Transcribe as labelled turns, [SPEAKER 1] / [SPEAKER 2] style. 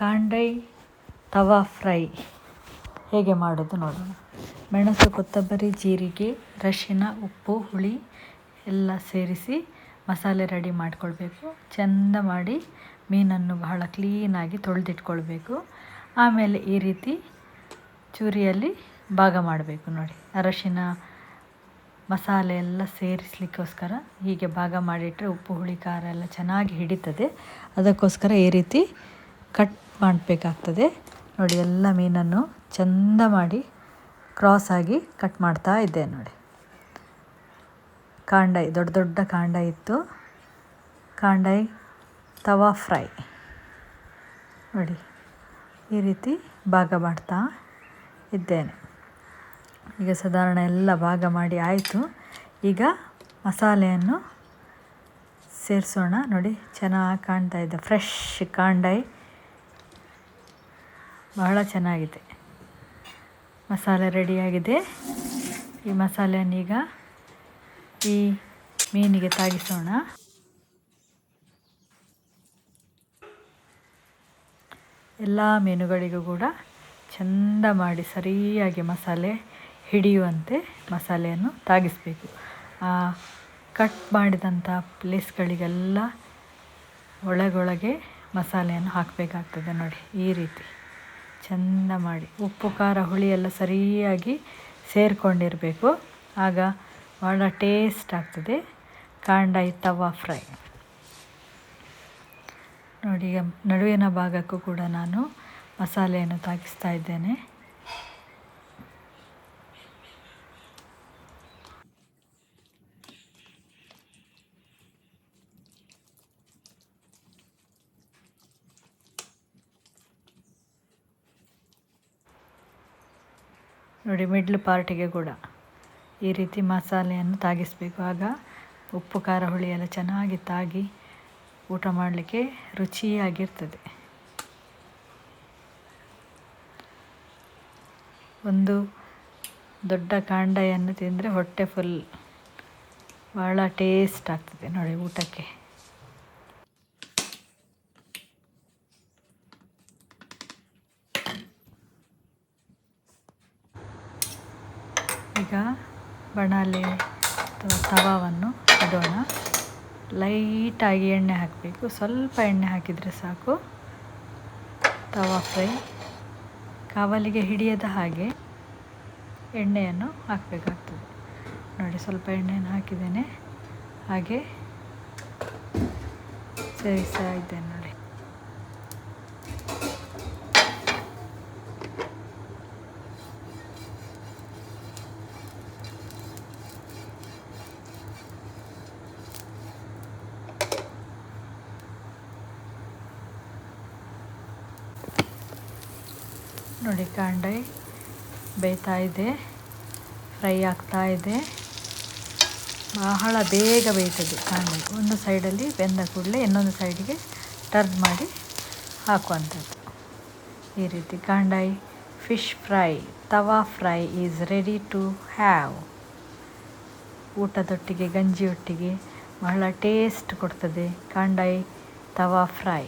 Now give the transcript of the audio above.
[SPEAKER 1] ಕಾಂಡೈ ತವಾ fry. ಹೇಗೆ ಮಾಡೋದು ನೋಡೋಣ. ಮೆಣಸು, ಕೊತ್ತಂಬರಿ, ಜೀರಿಗೆ ಅರಶಿನ ಉಪ್ಪು, ಹುಳಿ ಎಲ್ಲ ಸೇರಿಸಿ ಮಸಾಲೆ ರೆಡಿ ಮಾಡಿಕೊಳ್ಬೇಕು. ಚೆಂದ ಮಾಡಿ ಮೀನನ್ನು ಬಹಳ ಕ್ಲೀನಾಗಿ ತೊಳೆದಿಟ್ಕೊಳ್ಬೇಕು. ಆಮೇಲೆ ಈ ರೀತಿ ಚೂರಿಯಲ್ಲಿ ಭಾಗ ಮಾಡಬೇಕು ನೋಡಿ. ಅರಶಿನ, ಮಸಾಲೆ ಎಲ್ಲ ಸೇರಿಸಲಿಕ್ಕೋಸ್ಕರ ಹೀಗೆ ಭಾಗ ಮಾಡಿಟ್ಟರೆ ಉಪ್ಪು, ಹುಳಿ, ಖಾರ ಎಲ್ಲ ಚೆನ್ನಾಗಿ ಹಿಡಿತದೆ. ಅದಕ್ಕೋಸ್ಕರ ಈ ರೀತಿ ಕಟ್ ಮಾಡಬೇಕಾಗ್ತದೆ. ನೋಡಿ, ಎಲ್ಲ ಮೀನನ್ನು ಚಂದ ಮಾಡಿ ಕ್ರಾಸಾಗಿ ಕಟ್ ಮಾಡ್ತಾ ಇದ್ದೆ ನೋಡಿ. ಕಾಂಡಾಯಿ, ದೊಡ್ಡ ದೊಡ್ಡ ಕಾಂಡ ಇತ್ತು. ಕಾಂಡಾಯಿ ತವಾ ಫ್ರೈ. ನೋಡಿ, ಈ ರೀತಿ ಭಾಗ ಮಾಡ್ತಾ ಇದ್ದೇನೆ. ಈಗ ಸಾಧಾರಣ ಎಲ್ಲ ಭಾಗ ಮಾಡಿ ಆಯಿತು. ಈಗ ಮಸಾಲೆಯನ್ನು ಸೇರಿಸೋಣ. ನೋಡಿ, ಚೆನ್ನಾಗಿ ಕಾಣ್ತಾ ಇದೆ. ಫ್ರೆಶ್ ಕಾಂಡಾಯಿ. ಬಹಳ ಚೆನ್ನಾಗಿದೆ. ಮಸಾಲೆ ರೆಡಿಯಾಗಿದೆ ಈ ಮಸಾಲೆಯನ್ನೀಗ ಈ ಮೀನಿಗೆ ತಾಗಿಸೋಣ. ಎಲ್ಲ ಮೀನುಗಳಿಗೂ ಕೂಡ ಚೆಂದ ಮಾಡಿ ಸರಿಯಾಗಿ ಮಸಾಲೆ ಹಿಡಿಯುವಂತೆ ಮಸಾಲೆಯನ್ನು ತಾಗಿಸಬೇಕು. ಆ ಕಟ್ ಮಾಡಿದಂಥ ಪ್ಲೇಸ್ಗಳಿಗೆಲ್ಲ ಒಳಗೊಳಗೆ ಮಸಾಲೆಯನ್ನು ಹಾಕಬೇಕಾಗ್ತದೆ ನೋಡಿ ಈ ರೀತಿ. ಚೆಂದ ಮಾಡಿ ಉಪ್ಪು, ಖಾರ, ಹುಳಿ ಎಲ್ಲ ಸರಿಯಾಗಿ ಸೇರಿಕೊಂಡಿರಬೇಕು. ಆಗ ಭಾಳ ಟೇಸ್ಟ್ ಆಗ್ತದೆ. ಕಾಂಡಾಯಿ ತವಾ ಫ್ರೈ. ನೋಡಿ ನಡುವಿನ ಭಾಗಕ್ಕೂ ಕೂಡ ನಾನು ಮಸಾಲೆಯನ್ನು ತಾಗಿಸ್ತಾ ಇದ್ದೇನೆ. ನೋಡಿ, ಮಿಡ್ಲ್ ಪಾರ್ಟಿಗೆ ಕೂಡ ಈ ರೀತಿ ಮಸಾಲೆಯನ್ನು ತಾಗಿಸಬೇಕು. ಆಗ ಉಪ್ಪು, ಖಾರ, ಹುಳಿ ಎಲ್ಲ ಚೆನ್ನಾಗಿ ತಾಗಿ ಊಟ ಮಾಡಲಿಕ್ಕೆ ರುಚಿಯಾಗಿರ್ತದೆ. ಒಂದು ದೊಡ್ಡ ಕಾಂಡೆಯನ್ನು ತಿಂದರೆ ಹೊಟ್ಟೆ ಫುಲ್ ಭಾಳ ಟೇಸ್ಟ್ ಆಗ್ತದೆ ನೋಡಿ ಊಟಕ್ಕೆ. ಈಗ ಬಣಾಲೆ ಅಥವಾ ತವಾವನ್ನು ಇಡೋಣ. ಲೈಟಾಗಿ ಎಣ್ಣೆ ಹಾಕಬೇಕು. ಸ್ವಲ್ಪ ಎಣ್ಣೆ ಹಾಕಿದರೆ ಸಾಕು. ತವಾ ಫ್ರೈ. ಕಾವಲಿಗೆ ಹಿಡಿಯದ ಹಾಗೆ ಎಣ್ಣೆಯನ್ನು ಹಾಕಬೇಕಾಗ್ತದೆ. ನೋಡಿ, ಸ್ವಲ್ಪ ಎಣ್ಣೆಯನ್ನು ಹಾಕಿದ್ದೇನೆ. ಹಾಗೆ ಸೇರಿಸ್ತಾ ಇದ್ದೇನೆ. ನೋಡಿ ಕಾಂಡೈ ಬೇಯ್ತಾ ಇದೆ, ಫ್ರೈ ಆಗ್ತಾ ಇದೆ. ಬಹಳ ಬೇಗ ಬೇಯ್ತದೆ ಕಾಂಡೈ. ಒಂದು ಸೈಡಲ್ಲಿ ಬೆಂದ ಕೂಡಲೇ ಇನ್ನೊಂದು ಸೈಡಿಗೆ ಟರ್ನ್ ಮಾಡಿ ಹಾಕುವಂಥದ್ದು. ಈ ರೀತಿ ಕಾಂಡಾಯಿ fish fry, tawa fry is ready to have. ಊಟದೊಟ್ಟಿಗೆ, ಗಂಜಿಯೊಟ್ಟಿಗೆ ಬಹಳ ಟೇಸ್ಟ್ ಕೊಡ್ತದೆ ಕಾಂಡಾಯಿ ತವಾ ಫ್ರೈ.